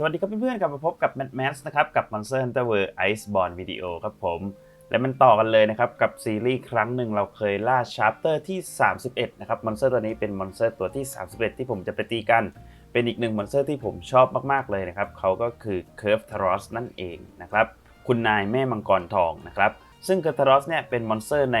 สวัสดีครับเพื่อนๆกลับมาพบกับ Mad Max นะครับกับ Monster Hunter World Iceborne Video ครับผม และมันต่อกันเลยนะครับกับซีรีส์ครั้งหนึ่งเราเคยล่าชาร์เตอร์ที่ 31 นะครับมอนสเตอร์ตัวนี้เป็นมอนสเตอร์ตัวที่ 31 ที่ผมจะไปตีกัน เป็นอีกหนึ่งมอนสเตอร์ที่ผมชอบมากๆเลยนะครับเขาก็คือ Curve t a r o s นั่นเองนะครับคุณนายแม่มังกรทองนะครับซึ่ง Curve t a r o s เนี่ยเป็นมอนสเตอร์ใน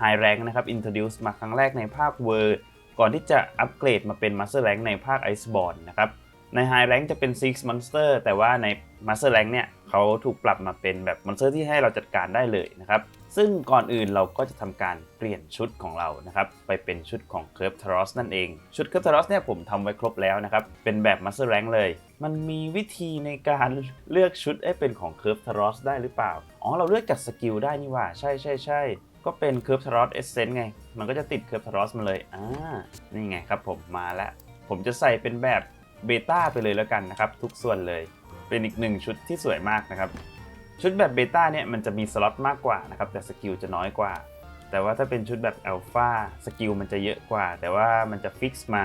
High Rank นะครับ Introduce มาครั้งแรกในภาค World ก่อนที่จะอัปเกรดมาเป็น Master Rank ในภาค Iceborne นะครับ ใน High Rank จะเป็น Six Monster แต่ว่าใน Master Rank เนี่ยเขาถูกปรับมาเป็นแบบ Monster ที่ให้เราจัดการได้เลยนะครับ ซึ่งก่อนอื่นเราก็จะทำการเปลี่ยนชุดของเรานะครับ ไปเป็นชุดของ Curve t r o s นั่นเอง ชุด Curve t r o s เนี่ยผมทำไว้ครบแล้วนะครับ เป็นแบบ Master Rank เลย มันมีวิธีในการเลือกชุดให้เป็นของ Curve t r o s ได้หรือเปล่า อ๋อเราเลือกจากสกิลได้นี่ว่า ใช่ใช่ใช่ก็เป็น Curve t a r o s Essence ไง มันก็จะติด Curve t a r o s มาเลย อ่า นี่ไงครับผมมาแล้ว ผมจะใส่เป็นแบบ เบต้าไปเลยแล้วกันนะครับ ทุกส่วนเลย เป็นอีกหนึ่งชุดที่สวยมากนะครับ ชุดแบบเบต้าเนี่ยมันจะมีสล็อตมากกว่านะครับ แต่สกิลจะน้อยกว่า แต่ว่าถ้าเป็นชุดแบบอัลฟาสกิลมันจะเยอะกว่า แต่ว่ามันจะฟิกซ์มา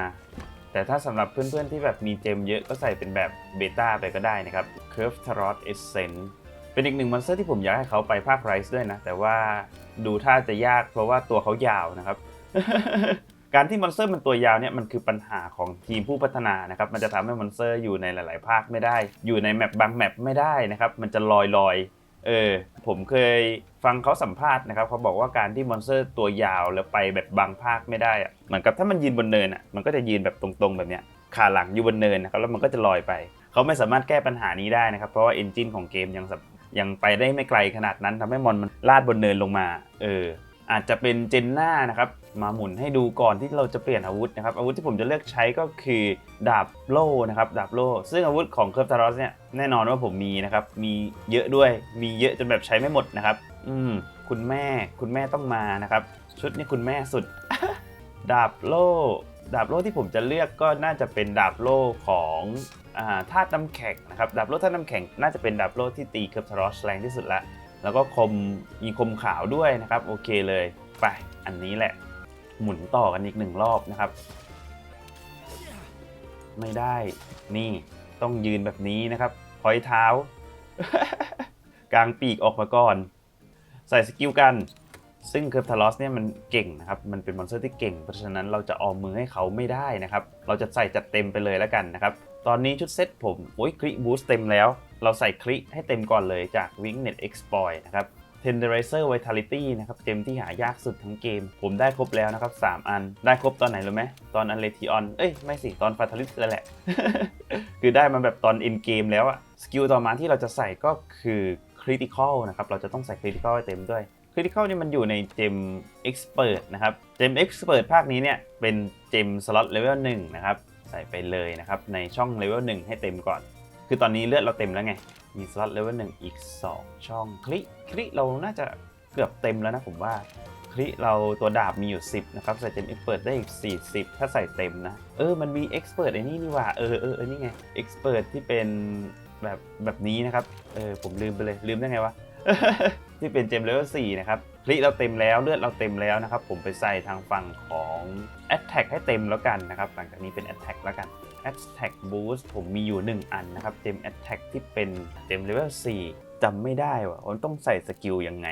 แต่ถ้าสำหรับเพื่อนๆที่แบบมีเจมเยอะก็ใส่เป็นแบบเบต้าไปก็ได้นะครับ Curve Tarot Essence เป็นอีกหนึ่งมอนสเตอร์ที่ผมอยากให้เขาไปภาคไรส์ด้วยนะ แต่ว่าดูท่าจะยากเพราะว่าตัวเขายาวนะครับ การที่มอนสเตอร์มันตัวยาวเนี่ยมันคือปัญหาของทีมผู้พัฒนานะครับมันจะทำให้มอนสเตอร์อยู่ในหลาย ๆ ภาคไม่ได้ อยู่ในแมปบางแมปไม่ได้นะครับมันจะลอยลอยเออผมเคยฟังเขาสัมภาษณ์นะครับเขาบอกว่าการที่มอนสเตอร์ตัวยาวแล้วไปแบบบางภาคไม่ได้อะเหมือนกับถ้ามันยืนบนเนินอะมันก็จะยืนแบบตรงๆแบบเนี้ยขาหลังอยู่บนเนินนะครับแล้วมันก็จะลอยไป เขาไม่สามารถแก้ปัญหานี้ได้นะครับเพราะว่าเอนจินของเกมยังสับยังไปได้ไม่ไกลขนาดนั้นทำให้มอนมันลาดบนเนินลงมาเอออาจจะเป็นเจนหน้านะครับ มาหมุนให้ดูก่อนที่เราจะเปลี่ยนอาวุธนะครับอาวุธที่ผมจะเลือกใช้ก็คือดาบโล่นะครับดาบโล่ซึ่งอาวุธของเคิร์ฟทารอสเนี่ยแน่นอนว่าผมมีนะครับมีเยอะด้วยมีเยอะจนแบบใช้ไม่หมดนะครับ อืมคุณแม่คุณแม่ต้องมานะครับ ชุดนี้คุณแม่สุด ดาบโล่ดาบโล่ที่ผมจะเลือกก็น่าจะเป็นดาบโล่ของอ่าธาตุน้ำแข็งนะครับดาบโล่ธาตุน้ำแข็งน่าจะเป็นดาบโล่ที่ตีเคิร์ฟทารอสแรงที่สุดละแล้วก็คมมีคมขาวด้วยนะครับโอเคเลยไปอันนี้แหละ หมุนต่อกันอีกหนึ่งรอบนะครับ ไม่ได้นี่ต้องยืนแบบนี้นะครับพอยเท้า กลางปีกออกมาก่อน ใส่สกิลกัน ซึ่งเคิร์ฟทารอสเนี่ยมันเก่งนะครับ มันเป็นมอนสเตอร์ที่เก่ง เพราะฉะนั้นเราจะออมมือให้เขาไม่ได้นะครับ เราจะใส่จัดเต็มไปเลยแล้วกันนะครับ ตอนนี้ชุดเซตผม โอ้ยคลิบูสเต็มแล้ว เราใส่คลิให้เต็มก่อนเลยจาก Wingnet Exploit นะครับ Tenderizer Vitality นะครับเจมที่หายากสุดทั้งเกม ผมได้ครบแล้วนะครับ 3 อันได้ครบตอนไหนรู้ไหมตอนอันเลทิออนเอ้ย ไม่สิ ตอน Fatalis แล้วแหละ คือได้มาแบบตอน in game แล้วอะสกิลต่อมาที่เราจะใส่ก็คือ Critical นะครับ เราจะต้องใส่ Critical ให้เต็มด้วย Critical นี่มันอยู่ในเจม Expert นะครับเจม Expert ภาคนี้เนี่ยเป็นเจมสล็อตเลเวล1นะครับใส่ไปเลยนะครับในช่องเลเวล1ให้เต็มก่อน คือตอนนี้เลือดเราเต็มแล้วไง มีสล็อตเลเวล1อีก 2 ช่องคลิคลิเราน่าจะเกือบเต็มแล้วนะผมว่าคลิเราตัวดาบมีอยู่ 10 นะครับ ใส่เต็ม Expert ได้อีก 40 ถ้าใส่เต็มนะ เออ มันมี Expert ไอ้นี่นี่ว่า เออเออเออนี่ไง Expert ที่เป็นแบบแบบนี้นะครับ เออ ผมลืมไปเลย ลืมได้ไงวะที่เป็นเจมเลเวล4นะครับคลิเราเต็มแล้วเลือดเราเต็มแล้วนะครับ ผมไปใส่ทางฝั่งของ Attack ให้เต็มแล้วกันนะครับ หลังจากนี้เป็น Attack แล้วกัน Attack Boost ผมมีอยู่ 1 อันนะครับเจม Attack ที่เป็นเจมเลเวล4จำไม่ได้ว่ามันต้องใส่สกิลยังไง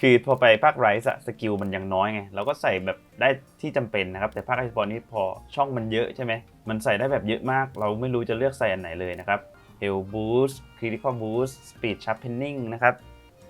คือพอไปภาคไรส์ะสกิลมันยังน้อยไงเราก็ใส่แบบได้ที่จำเป็นนะครับ แต่ภาคไอสปอร์นี้พอช่องมันเยอะใช่ไหมมันใส่ได้แบบเยอะมาก เราไม่รู้จะเลือกใส่อันไหนเลยนะครับ Health Boost Critical Boost Speed Sharpening นะครับ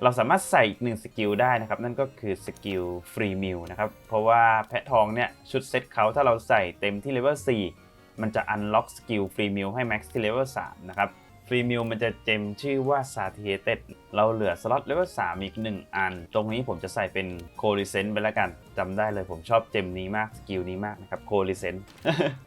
เราสามารถใส่อีกหนึ่งสกิลได้นะครับ นั่นก็คือสกิล Free Meal นะครับ เพราะว่าแพะทองเนี่ย ชุดเซตเขาถ้าเราใส่เต็มที่เลเวล4 มันจะ unlock สกิล Free Meal ให้ max ที่เลเวล3นะครับ free meal มันจะเจมชื่อว่า Satiated เราเหลือสล็อตเลเวล3อีก 1 อัน ตรงนี้ผมจะใส่เป็น Coalescent ไปแล้วกันจำได้เลยผมชอบเจมนี้มาก สกิลนี้มากนะครับ Coalescent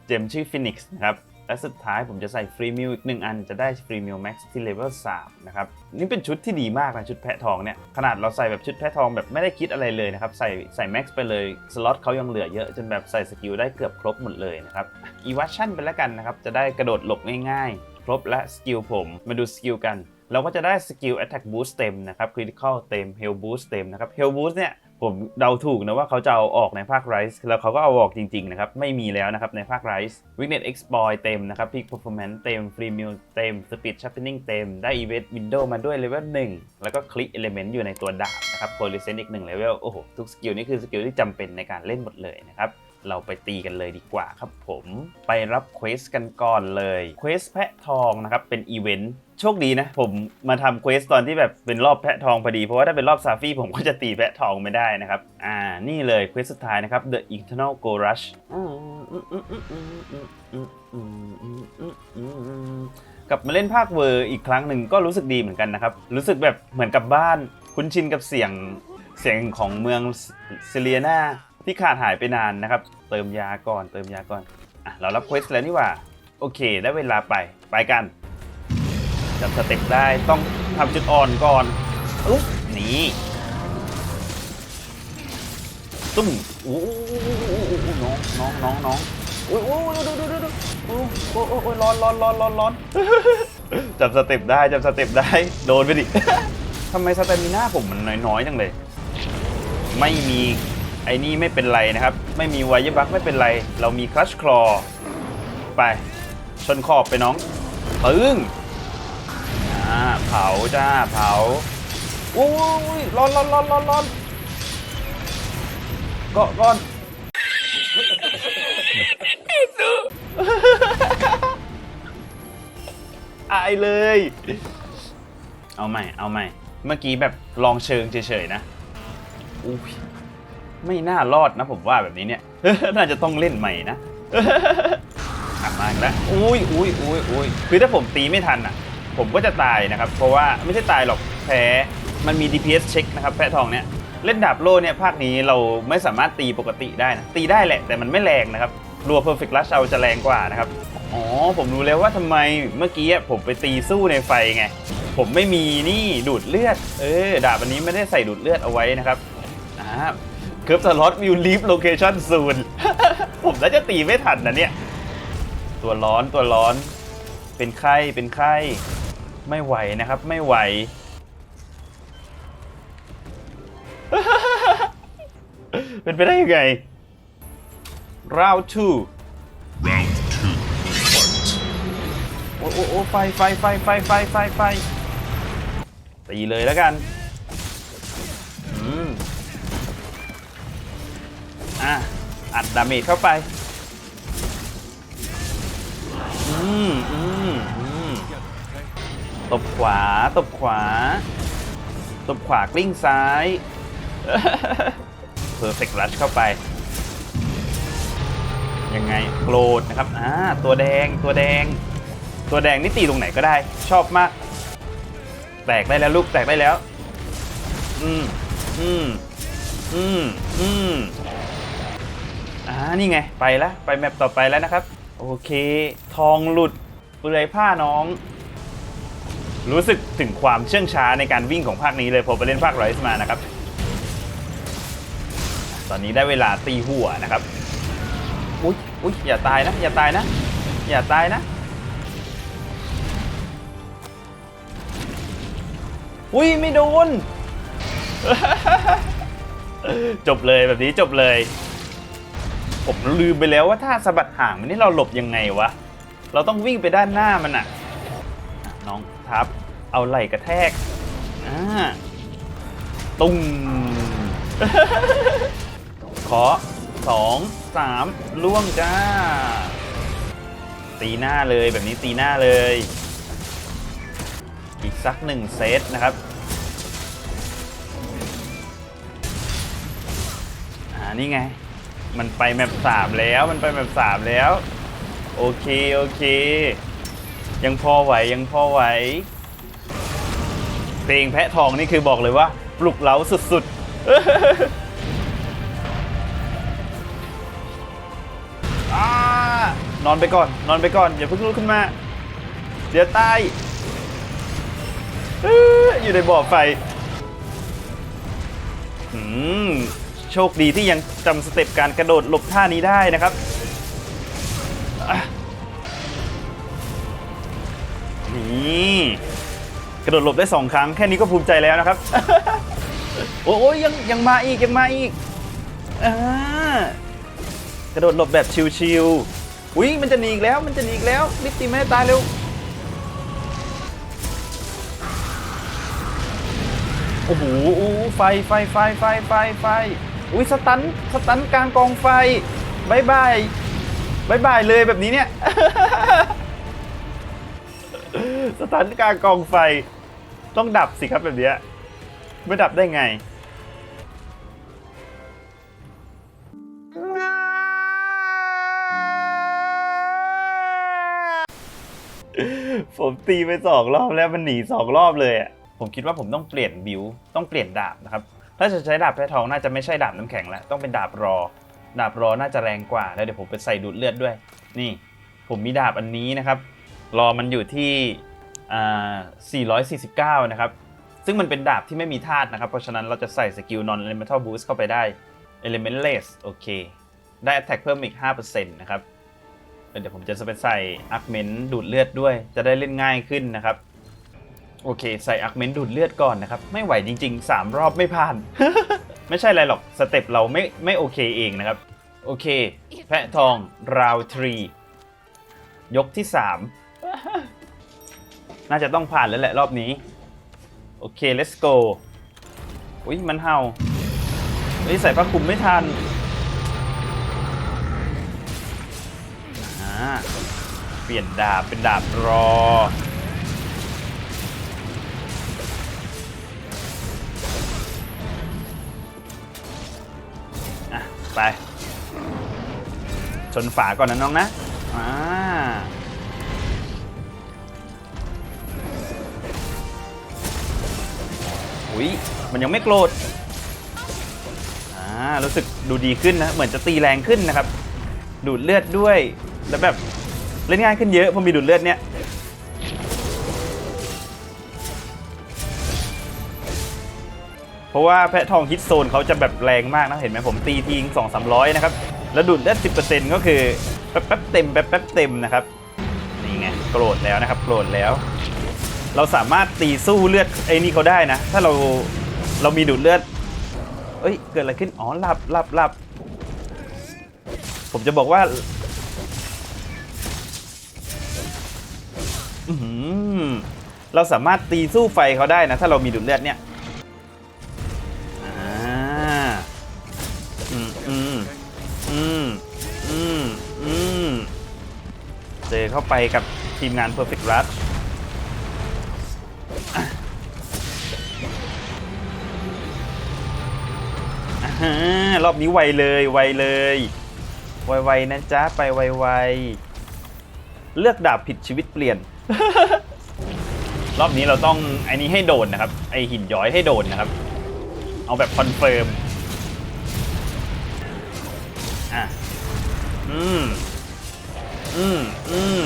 เจมชื่อ Phoenix นะครับ และสุดท้ายผมจะใส่ฟรีมิลอีก1อันจะได้ฟรีมิลแม็กซ์ที่เลเวล3นะครับ นี่เป็นชุดที่ดีมากนะ ชุดแพะทองเนี่ย ขนาดเราใส่แบบชุดแพะทองแบบไม่ได้คิดอะไรเลยนะครับ ใส่ใส่แม็กซ์ไปเลย สล็อตเขายังเหลือเยอะจนแบบใส่สกิลได้เกือบครบหมดเลยนะครับอีวัชั่นไปแล้วกันนะครับ จะได้กระโดดหลบง่ายๆ ครบและสกิลผมมาดูสกิลกัน เราก็จะได้สกิล attack boost เต็มนะครับ critical เต็ม health boost เต็มนะครับ health boost เนี่ย ผมเดาถูกนะว่าเขาจะเอาออกในภาค Rise แล้วเขาก็เอาออกจริงๆนะครับ ไม่มีแล้วนะครับในภาค Rise Weaknet Exploit เต็มนะครับ Peak Performance เต็ม Free Meal เต็ม Speed Sharpening เต็ม ได้ Event Window มาด้วย Level 1แล้วก็ Click Element อยู่ในตัวดาบนะครับ p o l y s e n อีก1 Level โอ้โหทุกสกิลนี่คือสกิลที่จำเป็นในการเล่นหมดเลยนะครับเราไปตีกันเลยดีกว่าครับผมไปรับเควสกันก่อนเลยเควสแพะทองนะครับเป็นอีเวนต์ โชคดีนะ ผมมาทำเควสตอนที่แบบเป็นรอบแพะทองพอดี เพราะว่าถ้าเป็นรอบซาฟี่ผมก็จะตีแพะทองไม่ได้นะครับ อ่านี่เลยเควสสุดท้ายนะครับ The Eternal Go Rush กลับมาเล่นภาคเวอร์อีกครั้งหนึ่งก็รู้สึกดีเหมือนกันนะครับ รู้สึกแบบเหมือนกับบ้าน คุ้นชินกับเสียงเสียงของเมืองเซเลียนาที่ขาดหายไปนานนะครับ เติมยาก่อนเติมยาก่อนอะเรารับเควสแล้วนี่ว่า โอเค ได้เวลาไปไปกัน จับสเต็ปได้ต้องทำจุดอ่อนก่อนอุ๊บนี่ตุ้มโอู้น้องน้องน้องน้องอุ้ยอุ้ยดูดูดูดูโอ้โอ้โอ้ร้อนร้อนร้อนร้อนร้อนจับสเต็ปได้จับสเต็ปได้โดนไปดิทำไมสเตมิน่าผมมันน้อยๆจังเลย ไม่มีไอ้นี่ไม่เป็นไรนะครับ ไม่มีไวายบักไม่เป็นไร เรามีคลัชคลอไปชนขอบไปน้องปึ้ง เผาจ้าเผาอุ้ยร้อนร้อนร้อนร้อนร้อนก็ก้อนอายเลย เอาใหม่ เอาใหม่ เมื่อกี้แบบลองเชิงเฉยๆนะอุ้ยไม่น่ารอดนะผมว่าแบบนี้เนี่ย น่าจะต้องเล่นใหม่นะอะมาอีกแล้วอุ้ยอุ้ยอุ้ยอุ้ยคือถ้าผมตีไม่ทันอะ ผมก็จะตายนะครับ เพราะว่าไม่ใช่ตายหรอกแพ้มันมี DPS เช็คนะครับแพะทองเนี่ยเล่นดาบโล่เนี่ยภาคนี้เราไม่สามารถตีปกติได้นะตีได้แหละ แต่มันไม่แรงนะครับรัว Perfect Rush เอาจะแรงกว่านะครับ อ๋อ ผมรู้แล้วว่าทำไมเมื่อกี้ผมไปตีสู้ในไฟไง ผมไม่มีนี่ดูดเลือด เออ ดาบอันนี้ไม่ได้ใส่ดูดเลือดเอาไว้นะครับอ่าเคิร์ฟสล็อตวิวลีฟโลเคชั่นซูนผมน่าจะตีไม่ทันนะเนี่ย ตัวร้อนตัวร้อน เป็นไข้เป็นไข้ ไม่ไหวนะครับ ไม่ไหว เป็นไปได้ยังไง round two Round two. Fight. โอ้โอ้โอ้ไฟไฟไฟไฟไฟไฟไฟตีเลยแล้วกัน อืม อะ อัดดาเมจเข้าไป อืม อืมอืม ตบขวา ตบขวา ตบขวากลิ้งซ้ายเพอร์เฟกต์รัชเข้าไป ยังไงโกรธนะครับอ่าตัวแดงตัวแดง ตัวแดงนี่ตีตรงไหนก็ได้ ชอบมาก แตกได้แล้วลูกแตกได้แล้ว อืมอืมอืมอืมอ่านี่ไงไปแล้วไปแมปต่อไปแล้วนะครับ โอเค ทองหลุดเปลือยผ้าน้อง รู้สึกถึงความเชื่องช้าในการวิ่งของภาคนี้เลยพอไปเล่นภาคไรส์มานะครับ ตอนนี้ได้เวลาตีหัวนะครับ อุ๊ยอุ๊ยอย่าตายนะ อย่าตายนะ อย่าตายนะ อุ้ยไม่โดน จบเลยแบบนี้จบเลย ผมลืมไปแล้วว่าถ้าสะบัดห่างมันนี่เราหลบยังไงวะ เราต้องวิ่งไปด้านหน้ามันน่ะน้อง ทับ เอาไหล่กระแทกอ่าตุ้งขอสองสามล่วงจ้า ตีหน้าเลยแบบนี้ตีหน้าเลย อีกสักหนึ่งเซตนะครับอ่านี่ไง มันไปแมปสามแล้วมันไปแมปสามแล้ว โอเค โอเค ยังพอไหวยังพอไหว เพลงแพะทองนี่คือบอกเลยว่า ปลุกเร้าสุดๆนอนไปก่อน นอนไปก่อน อย่าเพิ่งลุกขึ้นมา เดี๋ยวตายเอ้อยู่ในบ่อไฟโชคดีที่ยังจำสเต็ปการกระโดดหลบท่านี้ได้นะครับ นี่กระโดดหลบได้สองครั้งแค่นี้ก็ภูมิใจแล้วนะครับ โอ้ยยังยังมาอีกยังมาอีกอ่ากระโดดหลบแบบชิวๆอุ้ยมันจะหนีอีกแล้วมันจะหนีอีกแล้วรีบตีไม่ให้ตายเร็วโอ้โหไฟไฟไฟไฟไฟไฟอุ้ยสตันสตันกลางกองไฟบายบายบายบายเลยแบบนี้เนี่ย สตันกลางกองไฟต้องดับสิครับแบบเนี้ยไม่ดับได้ไง ผมตีไปสองรอบแล้วมันหนีสองรอบเลยอะผมคิดว่าผมต้องเปลี่ยนบิวต้องเปลี่ยนดาบนะครับ ถ้าจะใช้ดาบแพททองน่าจะไม่ใช่ดาบน้ำแข็งแล้วต้องเป็นดาบรอ ดาบรอน่าจะแรงกว่าแล้วเดี๋ยวผมไปใส่ดูดเลือดด้วย นี่ ผมมีดาบอันนี้นะครับ รอมันอยู่ที่ 449 นะครับ ซึ่งมันเป็นดาบที่ไม่มีธาตุนะครับ เพราะฉะนั้นเราจะใส่สกิล non elemental boost เข้าไปได้ elementless โอเค ได้ attack เพิ่มอีก 5%นะครับ เดี๋ยวผมจะไปใส่อักเมนดูดเลือดด้วย จะได้เล่นง่ายขึ้นนะครับ โอเค ใส่อักเมนดูดเลือดก่อนนะครับ ไม่ไหวจริง ๆ 3 รอบไม่ผ่าน ไม่ใช่อะไรหรอก สเต็ปเราไม่ไม่โอเคเองนะครับ โอเค แพะทองราวทรียกที่ 3 น่าจะต้องผ่านแล้วแหละรอบนี้ โอเค let's go อุ้ยมันเห่าเฮ้ยใส่ผ้าคลุมไม่ทันอ่าเปลี่ยนดาบเป็นดาบรอ อะ ไป ชนฝาก่อนนะน้องนะ อ่า อุ้ยมันยังไม่โกรธอ่ารู้สึกดูดีขึ้นนะ เหมือนจะตีแรงขึ้นนะครับ ดูดเลือดด้วย แล้วแบบเล่นง่ายขึ้นเยอะพอมีดูดเลือดเนี่ยเพราะว่าแพะทองฮิตโซนเขาจะแบบแรงมากนะเห็นไหมผมตีทีสองสามร้อยนะครับ แล้วดูดเลือดสิบเปอร์เซ็นต์ก็คือแป๊บแป๊บเต็มแป๊บแป๊บเต็มนะครับนี่ไงโกรธแล้วนะครับโกรธแล้ว เราสามารถตีสู้เลือดไอ้นี่เขาได้นะ ถ้าเราเรามีดูดเลือด เอ้ย เกิดอะไรขึ้น อ๋อหลับหลับหลับ ผมจะบอกว่าอื้อหือเราสามารถตีสู้ไฟเขาได้นะ ถ้าเรามีดูดเลือดเนี่ยอ่าอืมอืมอืมอืมอืมเจอเข้าไปกับทีมงาน Perfect Rush อ่ารอบนี้ไวเลยไวเลย ไวๆนะจ๊ะไปไวๆเลือกดาบผิดชีวิตเปลี่ยน รอบนี้เราต้องไอ้นี้ให้โดนนะครับ ไอหินย้อยให้โดนนะครับ เอาแบบคอนเฟิร์มอะอืมอืมอืม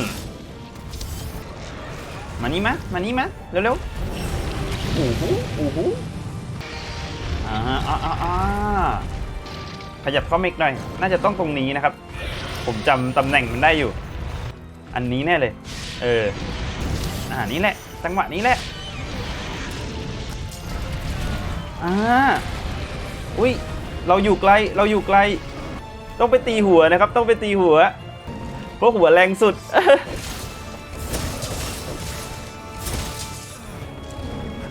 มานี่มะมานี่มะเร็วๆอู้หูอู้หู อ่าอ่าอ่าขยับเข้ามาอีกหน่อย น่าจะต้องตรงนี้นะครับ ผมจำตำแหน่งมันได้อยู่ อันนี้แน่เลย เออ อ่านี่แหละ จังหวะนี้แหละ อ่า อุ้ย เราอยู่ไกล เราอยู่ไกล ต้องไปตีหัวนะครับ ต้องไปตีหัว เพราะหัวแรงสุด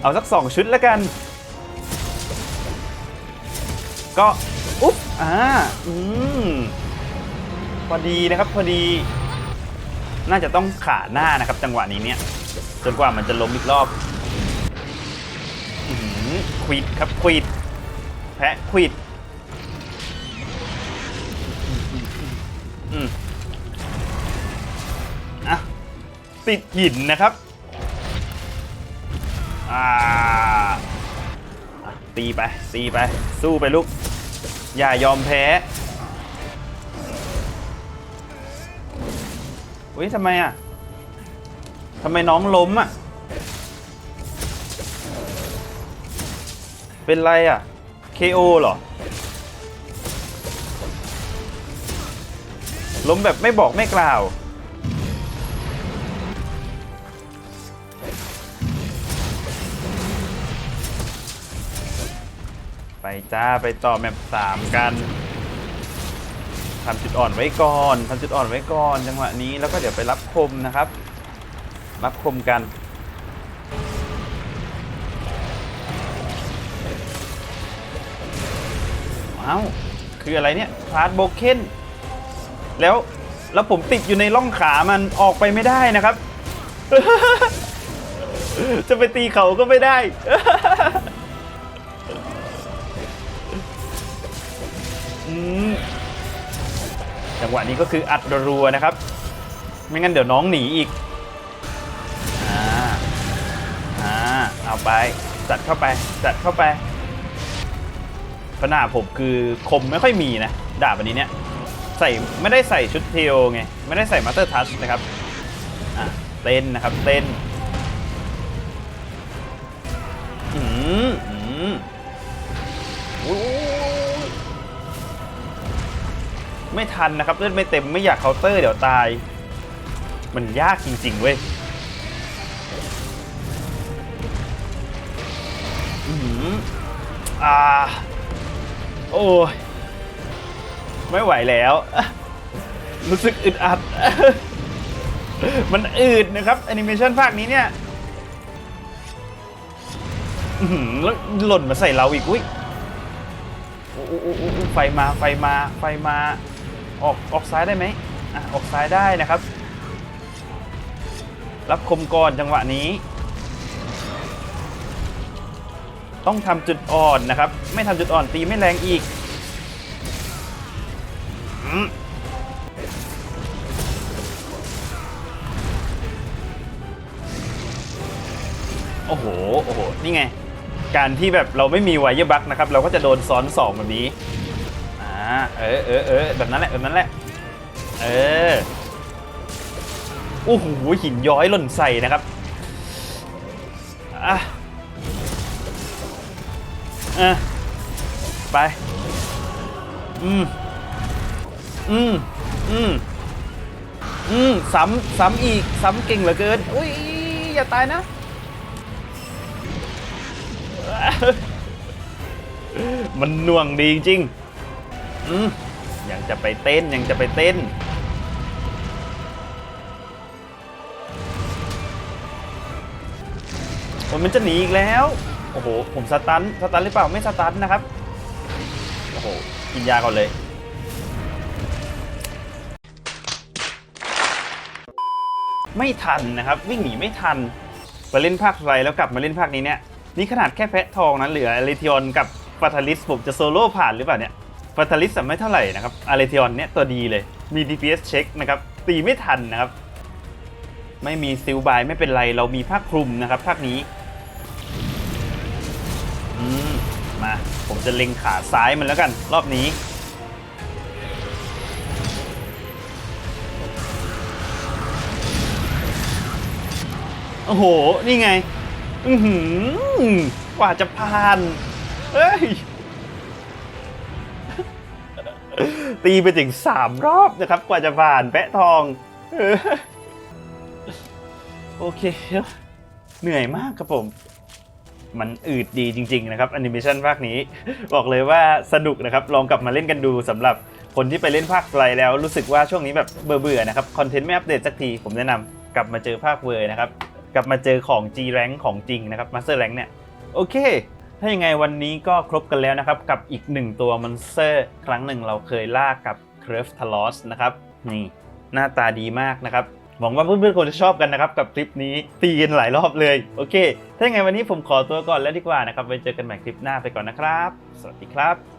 เอาสักสองชุดแล้วกัน ก็อุ๊บอ่าอืมพอดีนะครับพอดี น่าจะต้องขาหน้านะครับ จังหวะนี้เนี่ย จนกว่ามันจะล้มอีกรอบอื้อหือควิดครับควิดแพะควิดอืมอะติดหินนะครับ อ่า ตีไปตีไป สู้ไปลูก อย่ายอมแพ้อุ้ยทำไมอะทำไมน้องล้มอะ เป็นไรอะ KO เหรอ ล้มแบบไม่บอกไม่กล่าว จ้าไปต่อแมปสามกันทำจุดอ่อนไว้ก่อนทำจุดอ่อนไว้ก่อนจังหวะนี้แล้วก็เดี๋ยวไปรับคมนะครับ รับคมกันว้าวคืออะไรเนี่ยพาร์ทโบเคนแล้วแล้วผมติดอยู่ในร่องขามันออกไปไม่ได้นะครับ จะไปตีเขาก็ไม่ได้ จังหวะนี้ก็คืออัดรัวนะครับ ไม่งั้นเดี๋ยวน้องหนีอีก อ่า อ่า เอาไป จัดเข้าไป จัดเข้าไปปัญหาผมคือคมไม่ค่อยมีนะ ดาบอันนี้เนี่ยใส่ไม่ได้ใส่ชุดเทลไง ไม่ได้ใส่มาสเตอร์ทัชนะครับอะเต้นนะครับ เต้นอืม ไม่ทันนะครับเลือดไม่เต็มไม่อยากเคาน์เตอร์เดี๋ยวตาย มันยากจริง ๆ เว้ยอืมอ่า โอ้ย ไม่ไหวแล้ว รู้สึกอึดอัด มันอืดนะครับแอนิเมชันภาคนี้เนี่ยอื้อหือแล้วหล่นมาใส่เราอีก อุ้ยไฟมาไฟมาไฟมา ออกออกซ้ายได้ไหมอะออกซ้ายได้นะครับ รับคมก่อนจังหวะนี้ ต้องทำจุดอ่อนนะครับ ไม่ทำจุดอ่อนตีไม่แรงอีกอืมโอ้โห โอ้โห นี่ไง การที่แบบเราไม่มีไวเยอร์บักนะครับ เราก็จะโดนซ้อนสองแบบนี้ เออเออเออแบบนั้นแหละแบบนั้นแหละ เออโอ้โหหินย้อยหล่นใส่นะครับอะอะไป อืม อืม อืม อืม ซ้ำ ซ้ำอีก ซ้ำเก่งเหลือเกิน อุ้ย อย่าตายนะ มันน่วงดีจริง อืมยังจะไปเต้นยังจะไปเต้นโอ้ยมันจะหนีอีกแล้ว โอ้โห ผมสตัน สตันหรือเปล่า ไม่สตันนะครับ โอ้โห กินยาก่อนเลย ไม่ทันนะครับ วิ่งหนีไม่ทันมาเล่นภาคไรแล้วกลับมาเล่นภาคนี้เนี่ย นี่ขนาดแค่แพะทองนะ เหลืออเลทิออนกับฟาทาลิสผมจะโซโล่ผ่านหรือเปล่าเนี่ย ฟาทาลิสไม่เท่าไหร่นะครับอาเลทิออนเนี่ยตัวดีเลย มี DPS เช็คนะครับตีไม่ทันนะครับ ไม่มีซิลบายไม่เป็นไรเรามีผ้าคลุมนะครับภาคนี้อืมมาผมจะเล็งขาซ้ายมันแล้วกัน รอบนี้โอ้โห นี่ไง อือหือ กว่าจะผ่านเฮ้ย ตีไปถึงสามรอบนะครับ กว่าจะผ่านแปะทอง โอเค เหนื่อยมากครับผม มันอืดดีจริง ๆ นะครับแอนิเมชันภาคนี้ บอกเลยว่าสนุกนะครับ ลองกลับมาเล่นกันดูสำหรับคนที่ไปเล่นภาคไฟแล้วรู้สึกว่าช่วงนี้แบบเบื่อๆนะครับ คอนเทนต์ไม่อัปเดตสักที ผมแนะนำกลับมาเจอภาคเวอร์นะครับ กลับมาเจอของ G Rank ของจริงนะครับ Master Rank เนี่ย โอเค ถ้ายังไงวันนี้ก็ครบกันแล้วนะครับ กับอีกหนึ่งตัวมอนสเตอร์ครั้งหนึ่งเราเคยล่ากับเครฟทาลอสนะครับนี่หน้าตาดีมากนะครับหวังว่าเพื่อนๆคงจะชอบกันนะครับกับคลิปนี้ตีกันหลายรอบเลย โอเค ถ้ายังไงวันนี้ผมขอตัวก่อนแล้วดีกว่านะครับไว้เจอกันใหม่คลิปหน้าไปก่อนนะครับ สวัสดีครับ